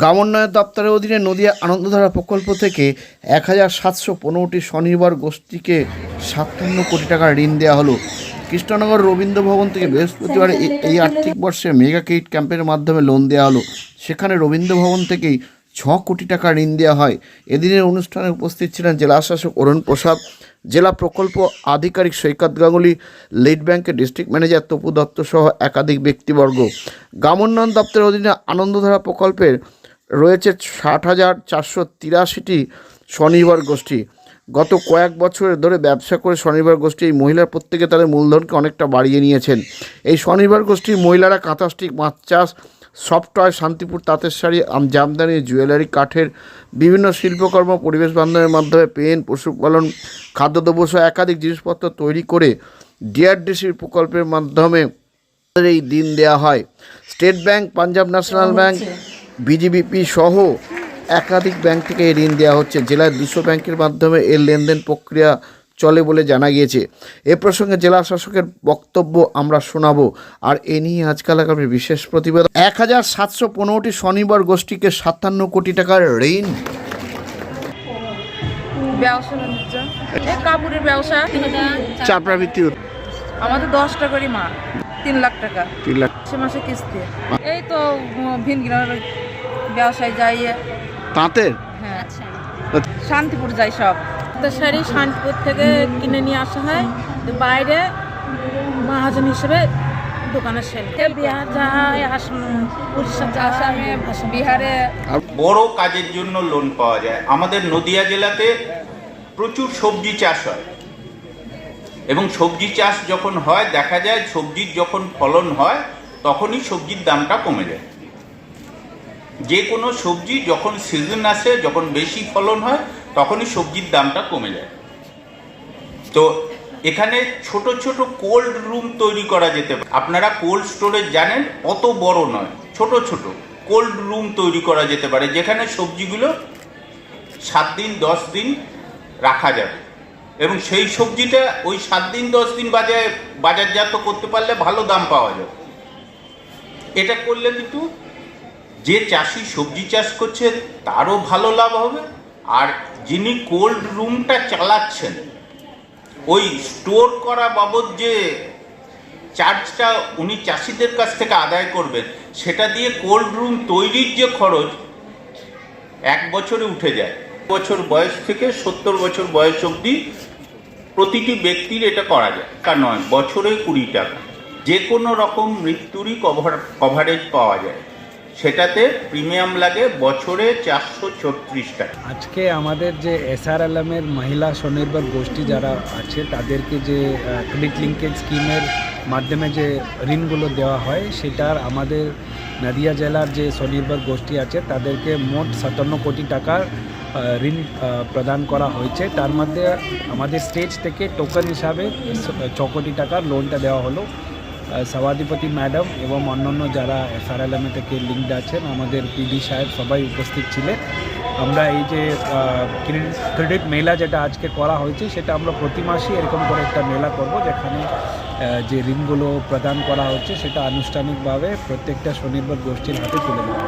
গ্রামোন্নয়ন দপ্তরের অধীনে নদিয়া আনন্দধারা প্রকল্প থেকে এক হাজার সাতশো পনেরোটি স্বনির্ভর গোষ্ঠীকে সাতান্ন কোটি টাকা ঋণ দেওয়া হলো। কৃষ্ণনগর রবীন্দ্র ভবন থেকে বৃহস্পতিবার এই আর্থিক বর্ষে মেগা ক্রেডিট ক্যাম্পের মাধ্যমে লোন দেওয়া হলো। সেখানে রবীন্দ্র ভবন থেকেই ছ কোটি টাকা ঋণ দেওয়া হয়। এদিনের অনুষ্ঠানে উপস্থিত ছিলেন জেলা শাসক অরুণ প্রসাদ জেলা প্রকল্প আধিকারিক সৈকত গাঙ্গুলি লিড ব্যাংকের ডিস্ট্রিক্ট ম্যানেজার তপু দত্ত সহ একাধিক ব্যক্তিবর্গ। গ্রামোন্নয়ন দপ্তরের অধীনে আনন্দধারা প্রকল্পের রয়েছে ষাট হাজার চারশো তিরাশিটি স্বনির্ভর গোষ্ঠী। গত কয়েক বছর ধরে ব্যবসা করে স্বনির্ভর গোষ্ঠী এই মহিলার প্রত্যেকে তাদের মূলধনকে অনেকটা বাড়িয়ে নিয়েছেন। এই স্বনির্ভর গোষ্ঠীর মহিলারা কাঁথা, স্টিক, মাছ চাষ সফটওয়্যার শান্তিপুর তাঁতের শাড়ি জামদানি জুয়েলারি কাঠের বিভিন্ন শিল্পকর্ম পরিবেশ বান্ধবের মাধ্যমে পেন পশুপালন খাদ্যদ্রব্যসহ একাধিক জিনিসপত্র তৈরি করে ডিআরডিসির প্রকল্পের মাধ্যমে এই দিন দেওয়া হয়। State bank Punjab national bank বিজিবিপি সহ একাধিক ব্যাংক থেকে এই ঋণ দেওয়া হচ্ছে। জেলায় দুশো ব্যাংকের মাধ্যমে এর লেনদেন প্রক্রিয়া চলে বলে জানা গিয়েছে। এ প্রসঙ্গে জেলা শাসকের বক্তব্য আমরা শোনাবো। আর এ নিয়ে আজকাল আগামী বিশেষ প্রতিবেদন। এক হাজার সাতশো পনেরোটি স্বনির্ভর গোষ্ঠীকে সাতান্ন কোটি টাকার ঋণ। ব্যবসা কাপড়ের ব্যবসা। চাপড়া আমাদের দশটা করে মা তিন লাখ টাকা। তিন লাখ। মাসে কিস্তি। এই তো ভিন ব্যবসায় যাই তাঁতের? হ্যাঁ। শান্তিপুর যাই সব। তো শাড়ি শান্তিপুর থেকে কিনে নিয়ে আসা হয়। বাইরে মহাজন হিসেবে দোকানে সেল বিহার যায়, আসামে বিহারে বড় কাজের জন্য লোন পাওয়া যায়। আমাদের নদিয়া জেলাতে প্রচুর সবজি চাষ হয়। এবং সবজি চাষ যখন হয়, দেখা যায় সবজির যখন ফলন হয়, তখনই সবজির দামটা কমে যায়। যে কোনো সবজি যখন সিজন আসে, যখন বেশি ফলন হয় তখনই সবজির দামটা কমে যায়। তো এখানে ছোট ছোট কোল্ড রুম তৈরি করা যেতে পারে। আপনারা কোল্ড স্টোরেজ জানেন, অত বড় নয়, ছোট ছোট কোল্ড রুম তৈরি করা যেতে পারে, যেখানে সবজিগুলো সাত দিন, দশ দিন রাখা যাবে। এবং সেই সবজিটা ওই সাত দিন, দশ দিন বাজারে বাজারজাত করতে পারলে ভালো দাম পাওয়া যাবে এটা করলে কিন্তু যে চাষি সবজি চাষ করছে, তারও ভালো লাভ হবে। আর যিনি কোল্ড রুমটা চালাচ্ছেন, ওই স্টোর করা বাবদ যে চার্জটা উনি চাষিদের কাছ থেকে আদায় করবেন, সেটা দিয়ে কোল্ড রুম তৈরির যে খরচ, এক বছরে উঠে যায়। বছর বয়স থেকে সত্তর বছর বয়স অবধি প্রতিটি ব্যক্তির এটা করা যায়। তা নয়, বছরে কুড়ি টাকা। যে কোনো রকম মৃত্যুরই কভার কভারেজ পাওয়া যায়। সেটাতে প্রিমিয়াম লাগে বছরে চারশো ছত্রিশ টাকা। আজকে আমাদের যে এসআরএলএম এর মহিলা স্বনির্ভর গোষ্ঠী যারা আছে, তাদেরকে যে ক্রেডিট লিঙ্কেজ স্কিমের মাধ্যমে যে ঋণগুলো দেওয়া হয়, সেটার আমাদের নদিয়া জেলার যে স্বনির্ভর গোষ্ঠী আছে, তাদেরকে মোট সাতান্ন কোটি টাকার ঋণ প্রদান করা হয়েছে। তার মধ্যে আমাদের স্টেজ থেকে টোকেন হিসাবে ছ কোটি টাকার লোনটা দেওয়া হলো। সভাধিপতি ম্যাডাম এবং অন্যান্য যারা এসআরএলএম থেকে লিঙ্কড আছেন, আমাদের পিডি সাহেব সবাই উপস্থিত ছিলেন। আমরা এই যে ক্রেডিট মেলা যেটা আজকে করা হয়েছে, সেটা আমরা প্রতি মাসেই এরকম করে একটা মেলা করব, যেখানে যে ঋণগুলো প্রদান করা হচ্ছে, সেটা আনুষ্ঠানিকভাবে প্রত্যেকটা স্বনির্ভর গোষ্ঠীর হাতে তুলে দেওয়া